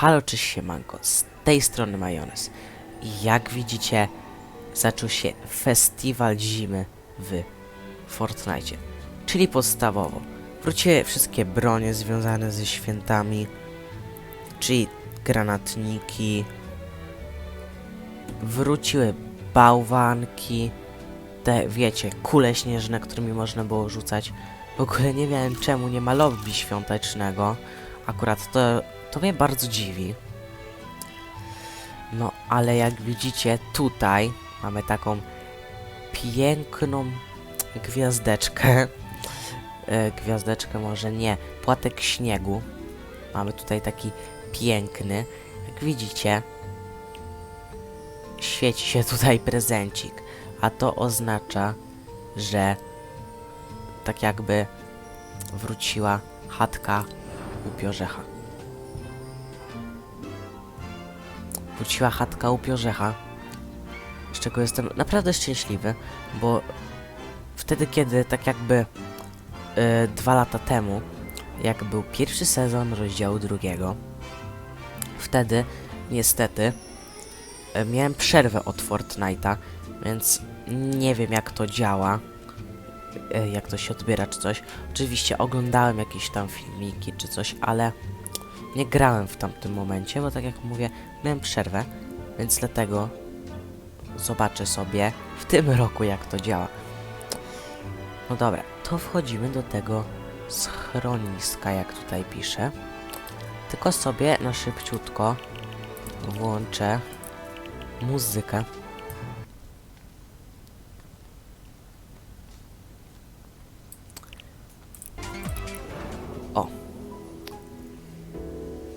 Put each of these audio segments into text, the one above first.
Halo, cześć siemanko, z tej strony Majonez. Jak widzicie, zaczął się festiwal zimy w Fortnite. Czyli podstawowo. Wróciły wszystkie bronie związane ze świętami, czyli granatniki. Wróciły bałwanki, te wiecie, kule śnieżne, którymi można było rzucać. W ogóle nie wiem czemu nie ma lobby świątecznego. Akurat to, to mnie bardzo dziwi. No, ale jak widzicie tutaj mamy taką piękną gwiazdeczkę. E, gwiazdeczkę może nie, płatek śniegu. Mamy tutaj taki piękny. Jak widzicie, świeci się tutaj prezencik, a to oznacza, że tak jakby wróciła chatka upiorzecha. Wróciła chatka upiorzecha, z czego jestem naprawdę szczęśliwy, bo wtedy, kiedy tak jakby e, dwa lata temu, jak był pierwszy sezon rozdziału drugiego, wtedy niestety e, miałem przerwę od Fortnite'a, więc nie wiem jak to działa, jak to się odbiera czy coś. Oczywiście oglądałem jakieś tam filmiki czy coś, ale nie grałem w tamtym momencie, bo tak jak mówię, miałem przerwę, więc dlatego zobaczę sobie w tym roku jak to działa. No dobra, to wchodzimy do tego schroniska, jak tutaj pisze. Tylko sobie na szybciutko włączę muzykę.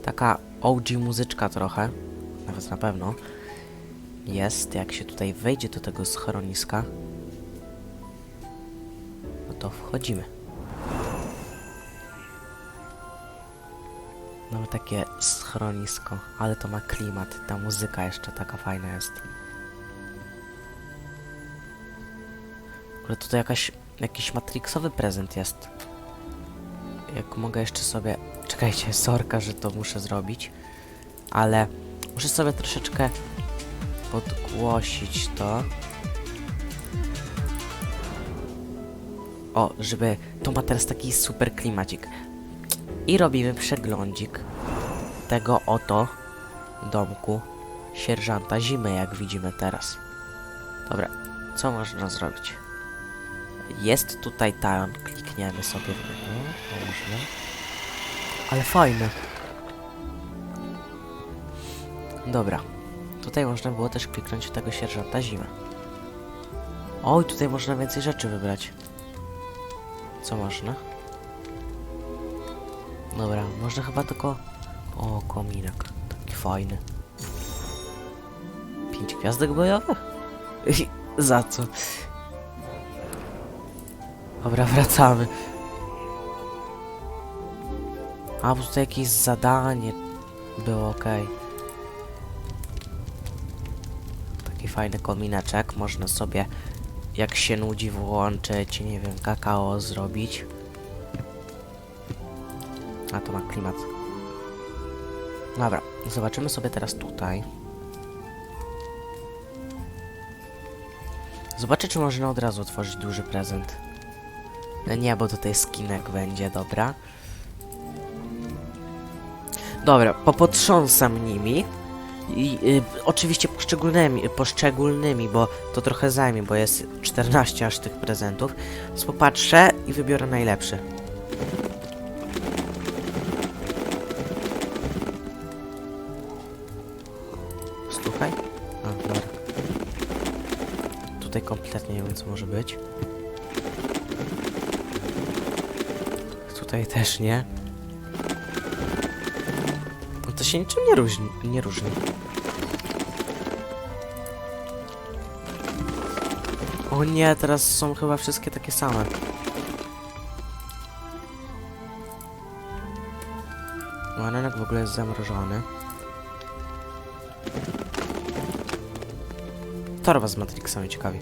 Taka OG muzyczka trochę, nawet na pewno, jest, jak się tutaj wejdzie do tego schroniska, no to wchodzimy. Mamy takie schronisko, ale to ma klimat, ta muzyka jeszcze taka fajna jest. W ogóle tutaj jakaś, jakiś matrixowy prezent jest. Jak mogę jeszcze sobie... Czekajcie, sorka, że to muszę zrobić. Ale muszę sobie troszeczkę podgłosić to. O, żeby... To ma teraz taki super klimacik. I robimy przeglądzik tego oto domku sierżanta zimy, jak widzimy teraz. Dobra, co można zrobić? Jest tutaj talon, klikniemy sobie w można. Ale fajne. Dobra, tutaj można było też kliknąć tego sierżanta zimy. Oj, tutaj można więcej rzeczy wybrać. Co można? Dobra, można chyba tylko... O, kominek. Taki fajny. Pięć gwiazdek bojowych? Za co? Dobra, wracamy. A, bo tutaj jakieś zadanie było ok. Taki fajny komineczek. Można sobie, jak się nudzi, włączyć, nie wiem, kakao zrobić. A to ma klimat. Dobra, zobaczymy sobie teraz tutaj. Zobaczę, czy można od razu otworzyć duży prezent. E, Nie, bo tutaj skinek będzie, dobra. Dobra, popotrząsam nimi. I y, oczywiście poszczególnymi, poszczególnymi, bo to trochę zajmie, bo jest 14 aż tych prezentów. Więc popatrzę i wybiorę najlepszy. Słuchaj. A, dobra. Tutaj kompletnie nie wiem, co może być. Tutaj też nie. No to się niczym nie różni. Nie różni. O nie, teraz są chyba wszystkie takie same. Bananek w ogóle jest zamrożony. Torba z Matrixa mnie ciekawi.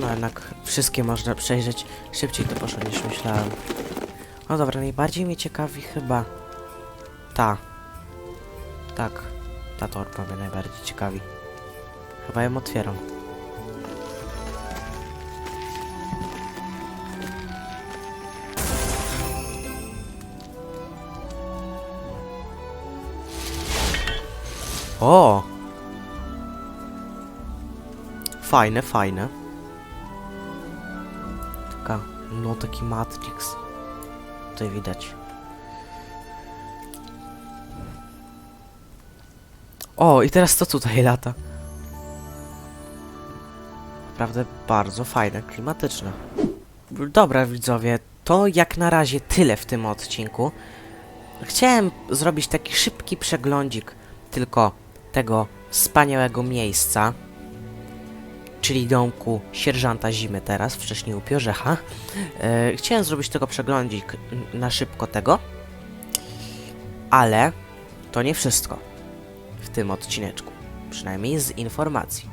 No jednak wszystkie można przejrzeć. Szybciej to poszło niż myślałem. No dobra, najbardziej mnie ciekawi chyba ta. Tak, ta torba mnie najbardziej ciekawi. Chyba ją otwieram. O! Fajne, fajne. No taki Matrix. Tutaj widać. O, i teraz to tutaj lata. Naprawdę bardzo fajne, klimatyczne. Dobra, widzowie, to jak na razie tyle w tym odcinku. Chciałem zrobić taki szybki przeglądzik tylko tego wspaniałego miejsca, czyli domku sierżanta Zimy teraz, wcześniej u. E, chciałem zrobić tylko przeglądzik na szybko tego, ale to nie wszystko w tym odcineczku, przynajmniej z informacji,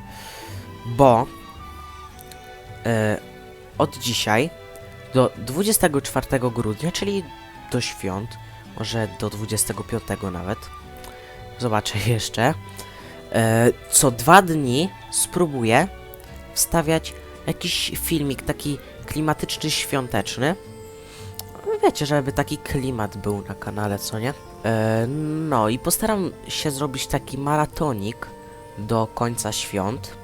bo e, od dzisiaj do 24 grudnia, czyli do świąt, może do 25 nawet, zobaczę jeszcze, e, co dwa dni spróbuję wstawiać jakiś filmik taki klimatyczny, świąteczny. Wiecie, żeby taki klimat był na kanale, co nie? E, no i postaram się zrobić taki maratonik do końca świąt.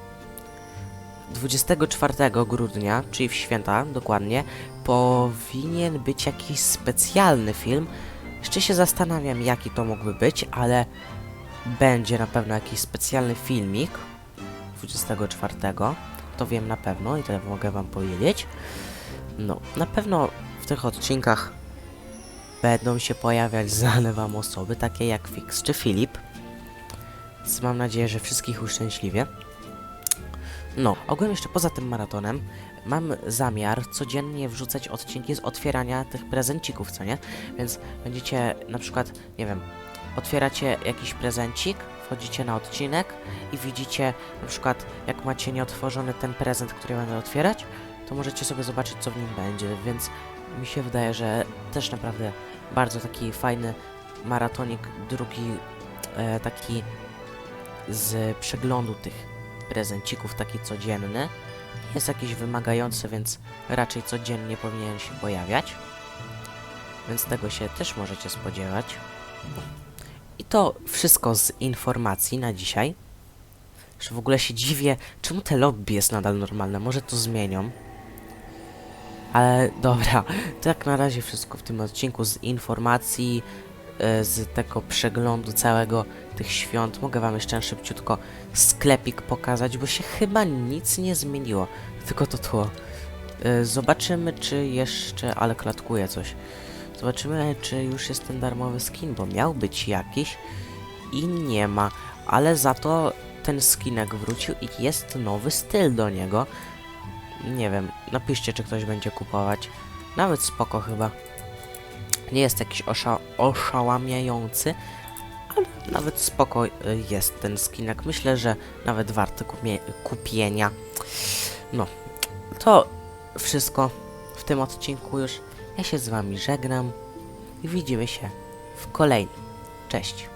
24 grudnia, czyli w święta dokładnie, powinien być jakiś specjalny film. Jeszcze się zastanawiam, jaki to mógłby być, ale będzie na pewno jakiś specjalny filmik 24. To wiem na pewno i to mogę wam powiedzieć. No, na pewno w tych odcinkach będą się pojawiać znane wam osoby, takie jak Fix czy Filip. Więc mam nadzieję, że wszystkich uszczęśliwie. No, ogólnie jeszcze poza tym maratonem mam zamiar codziennie wrzucać odcinki z otwierania tych prezencików, co nie? Więc będziecie na przykład, nie wiem, otwieracie jakiś prezencik, wchodzicie na odcinek i widzicie na przykład jak macie nieotworzony ten prezent, który będę otwierać, to możecie sobie zobaczyć co w nim będzie, więc mi się wydaje, że też naprawdę bardzo taki fajny maratonik, drugi e, taki z przeglądu tych prezencików, taki codzienny. Jest jakiś wymagający, więc raczej codziennie powinien się pojawiać. Więc tego się też możecie spodziewać. I to wszystko z informacji na dzisiaj. Że w ogóle się dziwię, czemu te lobby jest nadal normalne. Może to zmienią. Ale dobra, to jak na razie wszystko w tym odcinku z informacji, e, z tego przeglądu całego tych świąt. Mogę wam jeszcze szybciutko sklepik pokazać, bo się chyba nic nie zmieniło. Tylko to tło. E, Zobaczymy, czy jeszcze, ale klatkuje coś. Zobaczymy, czy już jest ten darmowy skin, bo miał być jakiś i nie ma, ale za to ten skinek wrócił i jest nowy styl do niego. Nie wiem, napiszcie, czy ktoś będzie kupować. Nawet spoko chyba. Nie jest jakiś osza oszałamiający, ale nawet spoko y, jest ten skinek. Myślę, że nawet warty kupie kupienia. No, to wszystko w tym odcinku już. Ja się z wami żegnam i widzimy się w kolejnym. Cześć.